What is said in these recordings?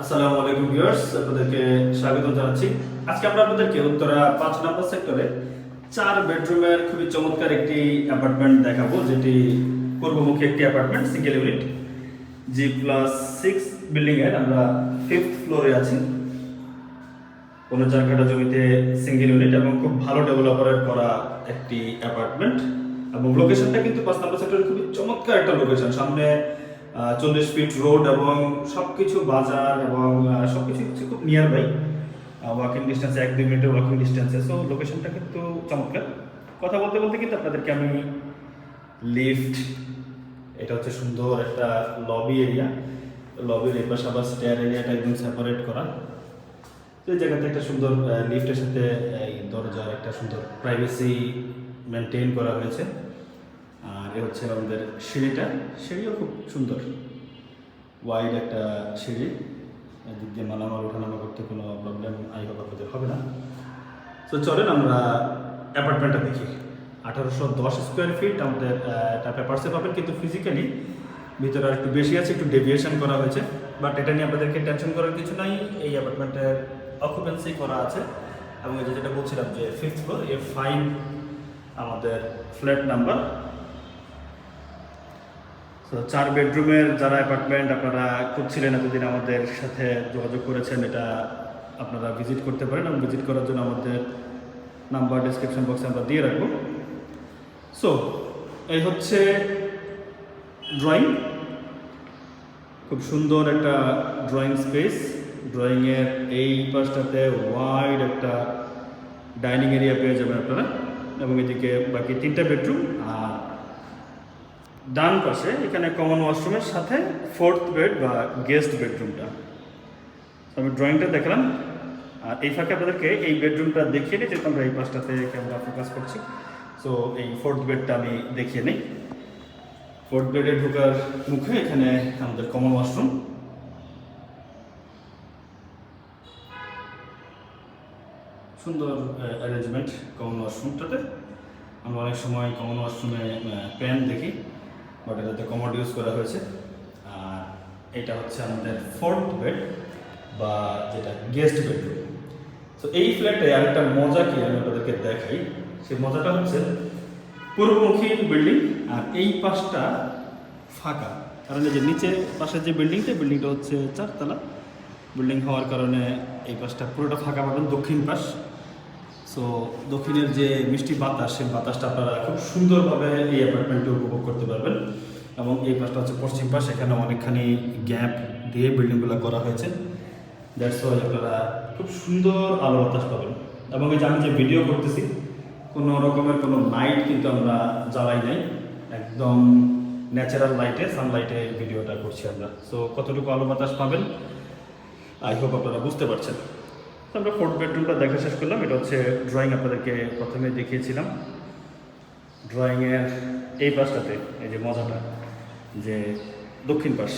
আসসালামু আলাইকুম ভিউয়ার্স, আপনাদেরকে স্বাগত জানাচ্ছি। আজকে আমরা আপনাদেরকে উত্তরা পাঁচ নম্বর সেক্টরে চার বেডরুমের খুবই চমৎকার একটি অ্যাপার্টমেন্ট দেখাবো, যেটি পূর্বমুখী একটি apartment single unit G plus six building এর আমরা ফিফথ ফ্লোরে আছি। কোনো চার কাটা জমিতে সিঙ্গেল ইউনিট এবং খুব ভালো ডেভেলপারের করা একটি অ্যাপার্টমেন্ট। এবং লোকেশনটা কিন্তু পাঁচ নম্বর সেক্টরের খুবই চমৎকার একটা লোকেশন সামনে চল্লিশ ফিট রোড এবং সবকিছু বাজার এবং সবকিছু হচ্ছে খুব নিয়ার বাই ওয়াকিং ডিস্টেন্সে এক দুই মিনিটের ওয়াকিং ডিস্টেন্সে সো লোকেশনটা কিন্তু চমৎকার। কথা বলতে বলতে কিন্তু আপনাদেরকে আমি লিফট এটা হচ্ছে সুন্দর একটা লবি এরিয়া লবির এই পাশে আবার স্টেয়ার এরিয়াটা একদম সেপারেট করা। তো এই জায়গাতে একটা সুন্দর লিফটের সাথে, এই দরজার একটা সুন্দর প্রাইভেসি মেনটেন করা হয়েছে। এ হচ্ছে আমাদের সিঁড়িটা। সিঁড়িও খুব সুন্দর। ওয়াইড একটা সিঁড়ি। এদিক দিয়ে মালামাল ওঠানামা করতে কোনো প্রবলেম আই হোক হবে না। তো চলেন আমরা অ্যাপার্টমেন্টটা দেখি। আঠারোশো দশ স্কোয়ার ফিট আমাদের এটা পেপারসে পাবেন কিন্তু ফিজিক্যালি ভিতরে আর একটু বেশি আছে, একটু ডেভিয়েশন করা হয়েছে। বাট এটা নিয়ে আপনাদেরকে টেনশন করার কিছু নাই। এই অ্যাপার্টমেন্টের অকুপেন্সি করা আছে। এবং যেটা বলছিলাম যে ফিফথ ফ্লোর এ ফাইভ আমাদের ফ্ল্যাট নাম্বার তো চার বেডরুমের যারা অ্যাপার্টমেন্ট আপনারা খুঁজছিলেন এতদিন আমাদের সাথে যোগাযোগ করেছেন, এটা আপনারা ভিজিট করতে পারেন এবং ভিজিট করার জন্য আমাদের নাম্বার ডিসক্রিপশন বক্সে আমরা দিয়ে রাখব। সো এই হচ্ছে ড্রয়িং খুব সুন্দর একটা ড্রয়িং স্পেস ড্রয়িংয়ের এই পাশটাতে ওয়াইড একটা ডাইনিং এরিয়া পেয়ে যাবেন আপনারা। এবং এদিকে বাকি তিনটা বেডরুম আর ডান পাশে, এখানে কমন ওয়াশরুমের সাথে ফোর্থ বেড বা গেস্ট বেডরুমটা আমি ড্রয়িংটা দেখলাম। আর এই ফাঁকে আপনাদেরকে এই বেডরুমটা দেখিয়ে নিই যেহেতু আমরা এই পাশটাতে ক্যামেরা ফোকাস করছি। সো এই ফোর্থ বেডটা আমি দেখিয়ে নিই। ফোর্থ বেডে ঢোকার মুখে এখানে আমাদের কমন ওয়াশরুম সুন্দর অ্যারেঞ্জমেন্ট কমন ওয়াশরুমটাতে আমরা অনেক সময় কমন ওয়াশরুমে প্যান দেখি। বাট এটাতে কমোড ইউজ করা হয়েছে। আর এটা হচ্ছে আমাদের ফোর্থ বেড বা যেটা গেস্ট বেডরুম তো এই ফ্ল্যাটে আরেকটা মজা কি আমি আপনাদেরকে দেখাই? সেই মজাটা হচ্ছে পূর্বমুখী বিল্ডিং আর এই পাশটা ফাঁকা। কারণ এই যে নিচে পাশের যে বিল্ডিংটা বিল্ডিংটা হচ্ছে চারতলা। বিল্ডিং হওয়ার কারণে এই পাশটা পুরোটা ফাঁকা পাবেন দক্ষিণ পাশ। সো দক্ষিণের যে মিষ্টি বাতাস, সেই বাতাসটা আপনারা খুব সুন্দরভাবে এই অ্যাপার্টমেন্টে উপভোগ করতে পারবেন। এবং এই পাশটা হচ্ছে পশ্চিম পাশ, এখানে অনেকখানি গ্যাপ দিয়ে বিল্ডিংগুলো করা হয়েছে। দ্যাটস ওয়াই আপনারা খুব সুন্দর আলো বাতাস পাবেন। এবং এই যে আমি যে ভিডিও করতেছি, কোনো রকমের কোনো লাইট কিন্তু আমরা জ্বালাই নাই। একদম ন্যাচারাল লাইটে সানলাইটে ভিডিওটা করছি আমরা। সো কতটুকু আলো বাতাস পাবেন? আই হোপ আপনারা বুঝতে পারছেন। আমরা ফোর্থ বেডরুমটা দেখা শেষ করলাম। এটা হচ্ছে ড্রয়িং আপনাদেরকে প্রথমে দেখিয়েছিলাম। ড্রয়িংয়ের এই পাশটাতে, এই যে মজাটা। যে দক্ষিণ পাশ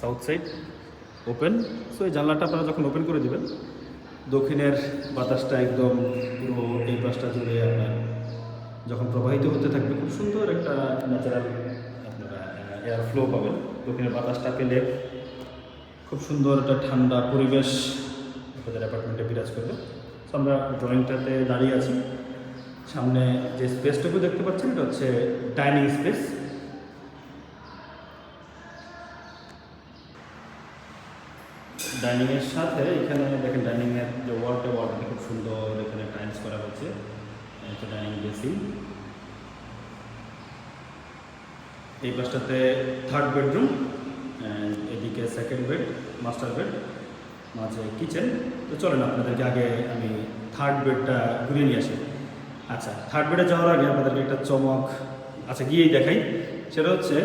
সাউথ সাইড ওপেন সো এই জানলাটা আপনারা যখন ওপেন করে দেবেন, দক্ষিণের বাতাসটা একদম পুরো এই পাশটা জুড়ে আপনার যখন প্রবাহিত হতে থাকবে, খুব সুন্দর একটা ন্যাচারাল আপনারা এয়ার ফ্লো পাবেন। দক্ষিণের বাতাসটা পেলে খুব সুন্দর একটা ঠান্ডা পরিবেশ আপনাদের অ্যাপার্টমেন্টে বিরাজ করবে। তো আমরা ড্রয়িংটাতে দাঁড়িয়ে আছি। সামনে যে স্পেসটুকু দেখতে পাচ্ছেন, এটা হচ্ছে ডাইনিং স্পেস ডাইনিংয়ের সাথে এখানে দেখেন ডাইনিংয়ের যে ওয়ালটা ওয়ালটা খুব সুন্দর এখানে টাইলস করা হয়েছে একটা ডাইনিং বেসিন এই পাশটাতে থার্ড বেডরুম এদিকে সেকেন্ড বেড মাস্টার বেড মাঝে কিচেন তো চলেন আপনাদেরকে আগে আমি থার্ড বেডটা ঘুরিয়ে নিয়ে আসি। আচ্ছা থার্ড বেডে যাওয়ার আগে আপনাদেরকে একটা চমক আচ্ছা গিয়েই দেখাই। সেটা হচ্ছে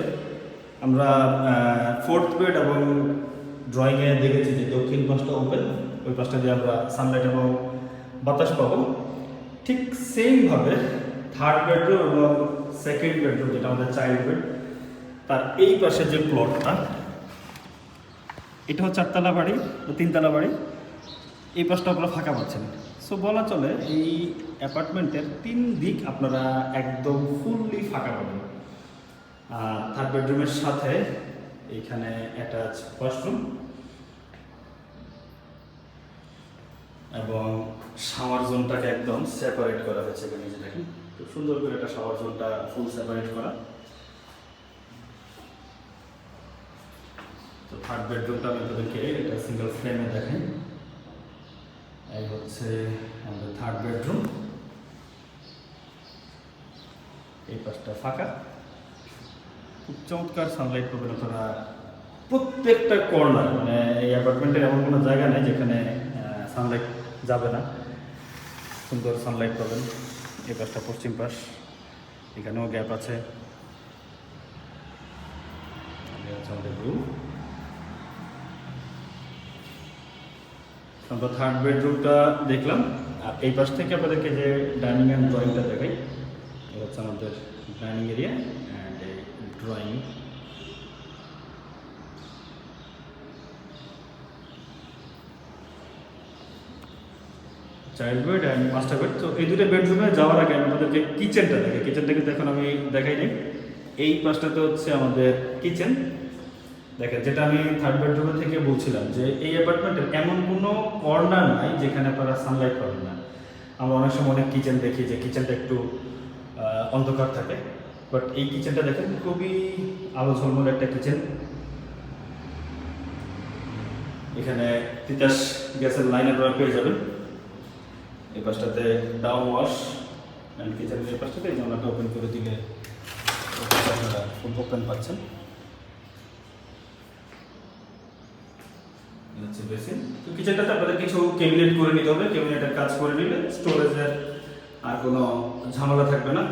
আমরা ফোর্থ বেড এবং ড্রয়িংয়ে দেখেছি যে দক্ষিণ পাশটা ওপেন ওই পাশটা দিয়ে আমরা সানলাইট এবং বাতাস পাবো। ঠিক সেমভাবে থার্ড বেডরুম এবং সেকেন্ড বেডরুম যেটা আমাদের চাইল্ড বেড তার এই পাশে যে প্লটটা এটা হচ্ছে চারতলা বাড়ি বা তিনতলা বাড়ি। এই পাশটা আপনারা ফাঁকা পাচ্ছেন। সো বলা চলে এই অ্যাপার্টমেন্টের তিন দিক আপনারা একদম ফুললি ফাঁকা পাবেন। থার্ড বেডরুমের সাথে এইখানে অ্যাটাচ ওয়াশরুম এবং শাওয়ার জোনটাকে একদম সেপারেট করা হয়েছে এখানে যে দেখেন। খুব সুন্দর করে একটা শাওয়ার জোনটা ফুল সেপারেট করা। তো থার্ড বেডরুমটা আমি আপনাদেরকে এটা সিঙ্গেল ফ্রেমে দেখাই। এই হচ্ছে আমাদের থার্ড বেডরুম এই পাশটা ফাঁকা। খুব চমৎকার সানলাইট পাবেন আপনারা প্রত্যেকটা কর্নার মানে এই অ্যাপার্টমেন্টের এমন কোনো জায়গা নেই যেখানে সানলাইট যাবে না। সুন্দর সানলাইট পাবেন। এই পাশটা পশ্চিম পাশ। এখানেও গ্যাপ আছে। আমাদের আমরা থার্ড বেডরুমটা দেখলাম। আর এই পাশ থেকে আপনাদেরকে যে ডাইনিং অ্যান্ড ড্রয়িংটা দেখাই, এটা হচ্ছে আমাদের dining area drawing child bed and master bed তো এই দুটো বেডরুমে যাওয়ার আগে আমি আপনাদেরকে কিচেনটা দেখে কিচেনটা কিন্তু এখন আমি দেখাই নিই এই পাশটাতে হচ্ছে আমাদের কিচেন দেখেন, যেটা আমি থার্ড বেডরুমে থেকে বলছিলাম যে এই অ্যাপার্টমেন্টের এমন কোনো কর্নার নাই যেখানে আপনারা সানলাইট পাবেন না। আমরা অনেক সময় অনেক কিচেন দেখি যে কিচেনটা একটু অন্ধকার থাকে। বাট এই কিচেনটা দেখেন, খুবই আলো ঝলমল একটা কিচেন এখানে তিতাস গ্যাসের লাইন আপনারা পেয়ে যাবেন। এই পাশটাতে ডাউন ওয়াশ অ্যান্ড কিচেনের এই পাশটাতে এই জানলাটা ওপেন করে দিলে আপনারা ফুল ওপেন পাচ্ছেন। তো কিচেনটাতে আপনাদের কিছু ক্যাবিনেট করে নিতে হবে। ক্যাবিনেটের কাজ করে নিলে স্টোরেজের আর কোনো ঝামেলা থাকবে না।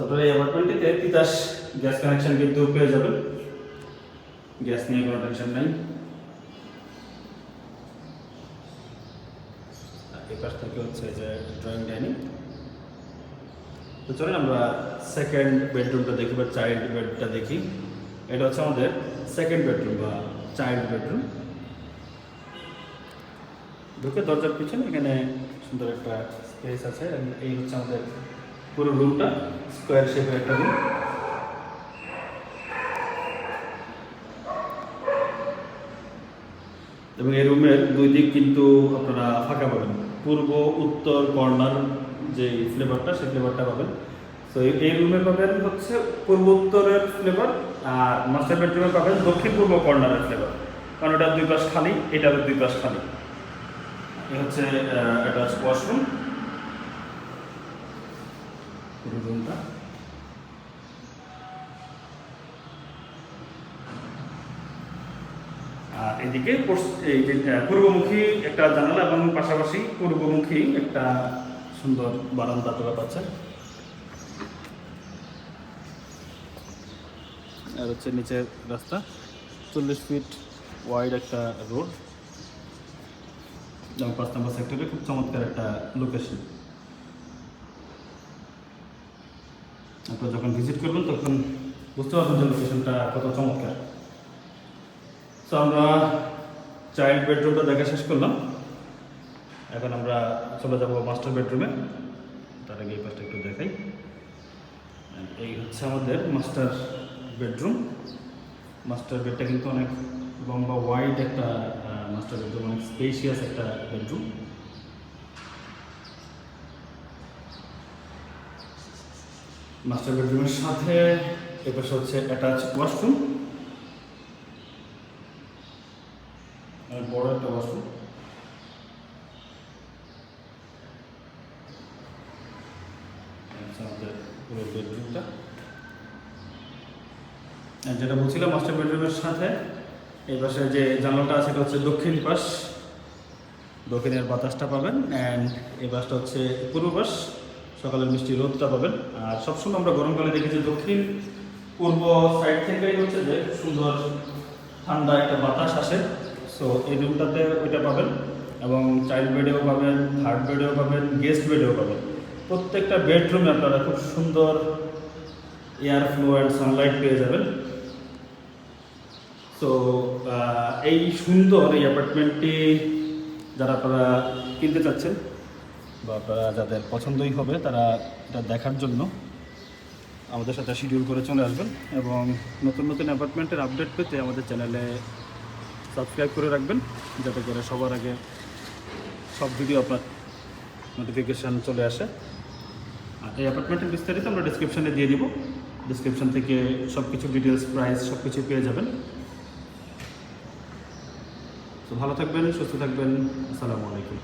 তারপরে এই অ্যাপার্টমেন্টটিতে তিতাস গ্যাস কানেকশন কিন্তু পেয়ে যাবেন। গ্যাস নিয়ে কোনো টেনশন নাই। আর এই পাশ থেকে হচ্ছে যে ড্রয়িং ডাইনিং তো চলেন আমরা সেকেন্ড বেডরুমটা দেখি বা চাইল্ড বেডটা দেখি। এটা হচ্ছে আমাদের সেকেন্ড বেডরুম বা চাইল্ড বেডরুম ঢুকে দরজার পিছনে এখানে সুন্দর একটা স্পেস আছে। এই হচ্ছে আমাদের পুরো রুমটা স্কোয়ার শেপের একটা রুম এবং এই রুমের দুই দিক কিন্তু আপনারা ফাঁকা পাবেন। পূর্ব, উত্তর কর্নার যে ফ্লেভারটা সেই ফ্লেভারটা পাবেন। তো এই রুমে পাবেন হচ্ছে পূর্ব, উত্তরের ফ্লেভার আর মাস্টার বেডরুমে পাবেন দক্ষিণ, পূর্ব কর্নারের ফ্লেভার কারণ ওটার দুই পাশ খালি এটার দুই পাশ খালি। হচ্ছে এটা ওয়াশরুম রুমটা আর এদিকে এই যে পূর্বমুখী একটা জানালা এবং পাশাপাশি পূর্বমুখী একটা সুন্দর বারান্দা আপনারা পাচ্ছেন আর হচ্ছে নিচের রাস্তা, চল্লিশ ফিট ওয়াইড একটা রোড এবং পাঁচ নম্বর সেক্টরে খুব চমৎকার একটা লোকেশন আপনারা যখন ভিজিট করবেন, তখন বুঝতে পারবেন যে লোকেশনটা কত চমৎকার। তো আমরা চাইল্ড বেডরুমটা দেখা শেষ করলাম। এখন আমরা চলে যাব মাস্টার বেডরুমে তার আগে এই পাশটা একটু দেখাই। এই হচ্ছে আমাদের মাস্টার বেডরুম মাস্টার বেডটা কিন্তু অনেক লম্বা ওয়াইড একটা মাস্টার বেডরুম অনেক স্পেশিয়াস একটা বেডরুম মাস্টার বেডরুমের সাথে এপাশে হচ্ছে অ্যাটাচ ওয়াশরুম বড় একটা ওয়াশরুম আর যেটা বলছিলাম মাস্টার বেডরুমের সাথে এই পাশে যে জানলাটা আছে, এটা হচ্ছে দক্ষিণ পাশ। দক্ষিণের বাতাসটা পাবেন। অ্যান্ড এই পাশটা হচ্ছে পূর্ব পাশ। সকালের মিষ্টি রোদটা পাবেন। আর সবসময় আমরা গরমকালে দেখি যে দক্ষিণ, পূর্ব সাইড থেকেই হচ্ছে যে সুন্দর ঠান্ডা একটা বাতাস আসে। সো এই রুমটাতে ওইটা পাবেন এবং চাইল্ড বেডেও পাবেন থার্ড বেডেও পাবেন গেস্ট বেডেও পাবেন। প্রত্যেকটা বেডরুমে আপনারা খুব সুন্দর এয়ার ফ্লো অ্যান্ড সানলাইট পেয়ে যাবেন। সো এই সুন্দর এই অ্যাপার্টমেন্টটি যারা আপনারা কিনতে চাচ্ছেন বা আপনারা যাদের পছন্দই হবে, তারা এটা দেখার জন্য আমাদের সাথে শিডিউল করে চলে আসবেন এবং নতুন নতুন অ্যাপার্টমেন্টের আপডেট পেতে আমাদের চ্যানেলে সাবস্ক্রাইব করে রাখবেন, যাতে করে সবার আগে সব ভিডিও আপনার নোটিফিকেশান চলে আসে। আর এই অ্যাপার্টমেন্টের বিস্তারিত আমরা ডিসক্রিপশানে দিয়ে দিব। ডিসক্রিপশান থেকে সব কিছু ডিটেলস প্রাইস সব কিছু পেয়ে যাবেন। তো ভালো থাকবেন, সুস্থ থাকবেন। আসসালামু আলাইকুম।